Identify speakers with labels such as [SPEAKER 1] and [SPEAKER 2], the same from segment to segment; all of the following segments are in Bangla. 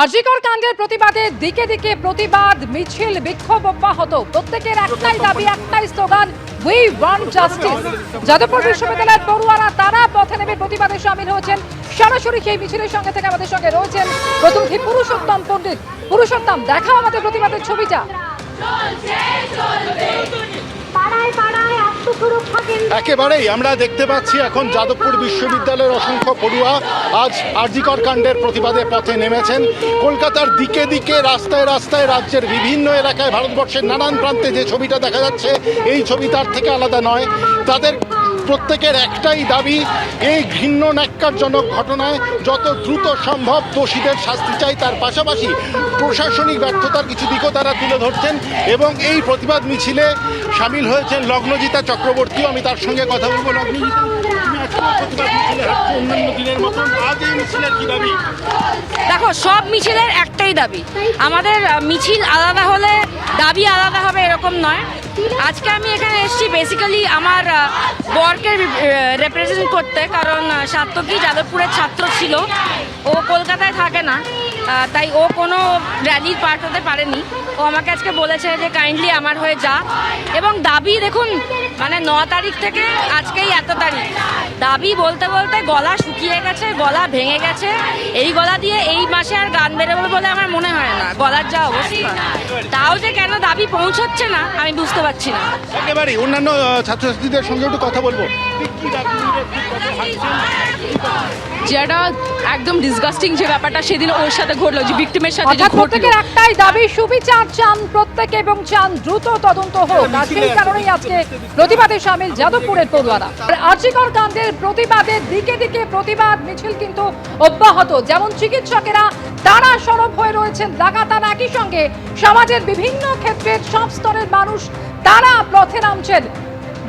[SPEAKER 1] আরজিকর কাণ্ডের প্রতিবাদে দিকে দিকে প্রতিবাদ, মিছিল, বিক্ষোভ অব্যাহত। প্রত্যেকের একটাই দাবি, একটাই slogan we want justice Jadavpur বিশ্ববিদ্যালয়ের পড়ুয়ারা তারা পথে নেমে প্রতিবাদে সামিল হয়েছেন। সরাসরি সেই মিছিলের সঙ্গে থেকে আমাদের সঙ্গে রয়েছেন প্রতিনিধি পুরুষোত্তম পণ্ডিত। পুরুষোত্তম, দেখাও আমাদের প্রতিবাদের ছবিটা
[SPEAKER 2] পাড়ায় পাড়ায় আত্মসুরক্ষা কেন্দ্র
[SPEAKER 3] একেবারেই আমরা দেখতে পাচ্ছি এখন যাদবপুর বিশ্ববিদ্যালয়ের অসংখ্য পড়ুয়া আজ আরজিকর কাণ্ডের প্রতিবাদে পথে নেমেছেন। কলকাতার দিকে দিকে, রাস্তায় রাস্তায় রাজ্যের বিভিন্ন এলাকায় ভারতবর্ষের নানান প্রান্তে যে ছবিটা দেখা যাচ্ছে, এই ছবি তার থেকে আলাদা নয়। তাদের প্রত্যেকের একটাই দাবি, এই ঘৃণ্য ন্যাক্কারজনক ঘটনায় যত দ্রুত সম্ভব দোষীদের শাস্তি চাই। তার পাশাপাশি প্রশাসনিক ব্যর্থতার কিছু দিকও তারা তুলে ধরছেন এবং এই প্রতিবাদ মিছিলে সামিল হয়েছেন লগ্নজিতা চক্রবর্তীও। আমি তার সঙ্গে কথা বলব। লগ্নজিতা
[SPEAKER 4] দেখো, সব মিছিলের একটাই দাবি। আমাদের মিছিল আলাদা হলে দাবি আলাদা হবে এরকম নয়। আজকে আমি এখানে এসেছি বেসিক্যালি আমার বরকে রিপ্রেজেন্ট করতে, কারণ সাত্তকী যাদবপুরের ছাত্র ছিল। ও কলকাতায় থাকে না। তাই ও কোনো র্যালির পার্ট হতে পারেনি। ও আমাকে আজকে বলেছে যে কাইন্ডলি আমার হয়ে যা। এবং দাবি দেখুন মানে ন তারিখ থেকে আজকেই এত তারিখ। দাবি বলতে বলতে গলা শুকিয়ে গেছে গলা ভেঙে গেছে। এই গলা দিয়ে এই মাসে আর গান বেরোবে বলে আমার মনে হয় না গলার যা অবস্থা। তাও যে কেন দাবি পৌঁছচ্ছে না আমি বুঝতে পারছি না।
[SPEAKER 3] একেবারেই অন্যান্য ছাত্রছাত্রীদের সঙ্গে একটু কথা বলব?
[SPEAKER 5] যেটা একদম ডিসগাস্টিং যে ব্যাপারটা সেদিন ওর সাথে ঘটলো যে ভিক্টিমের সাথে যে ঘটলো।
[SPEAKER 1] প্রত্যেকের একটাই দাবি সুবিচার চান প্রত্যেকে এবং চান দ্রুত তদন্ত হোক। আর সেই কারণেই আজকে প্রতিবাদে সামিল যাদবপুরের পড়ুয়ারা। আর আর্যিকর কাণ্ডের প্রতিবাদের দিকে দিকে প্রতিবাদ মিছিল কিন্তু অব্যাহত। যেমন চিকিৎসকেরা তারা সরব হয়ে রয়েছেন লাগাতার একই সঙ্গে। সমাজের বিভিন্ন ক্ষেত্রের সব স্তরের মানুষ তারা পথে নামছেন।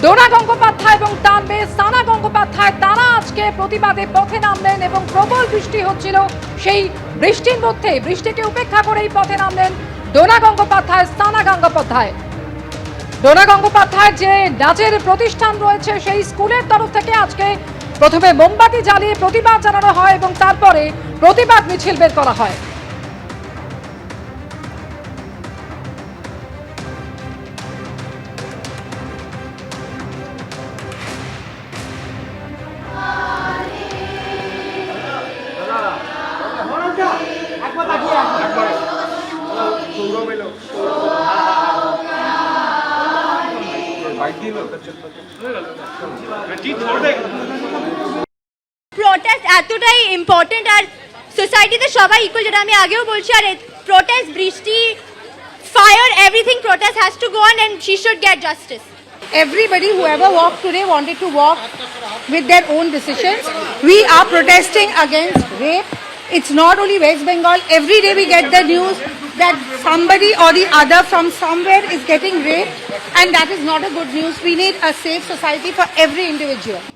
[SPEAKER 1] ডোনা গঙ্গোপাধ্যায় এবং তার মেয়ে সানা গঙ্গোপাধ্যায়, তারা আজকে প্রতিবাদে পথে নামলেন এবং প্রবল বৃষ্টি হচ্ছিল। সেই বৃষ্টির মধ্যে, বৃষ্টিকে উপেক্ষা করেই পথে নামলেন ডোনা গঙ্গোপাধ্যায়, সানা গঙ্গোপাধ্যায়। ডোনা গঙ্গোপাধ্যায়ের যে নাচের প্রতিষ্ঠান রয়েছে, সেই স্কুলের তরফ থেকে আজকে প্রথমে মোমবাতি জ্বালিয়ে প্রতিবাদ জানানো হয় এবং তারপরে প্রতিবাদ মিছিল বের করা হয়।
[SPEAKER 2] প্রোটেস্ট এতটাই ইম্পর্টেন্ট আর সোসাইটিতে সবাই ইকুয়াল যেটা আমি আগেও বলছি আর প্রোটেস্ট বৃষ্টি fire everything protest has to go on and she should get justice
[SPEAKER 6] everybody whoever walked today wanted to walk with their own decisions we are protesting against rape it's not only west bengal every day we get the news that somebody or the other from somewhere is getting raped and that is not a good news. We need a safe society for every individual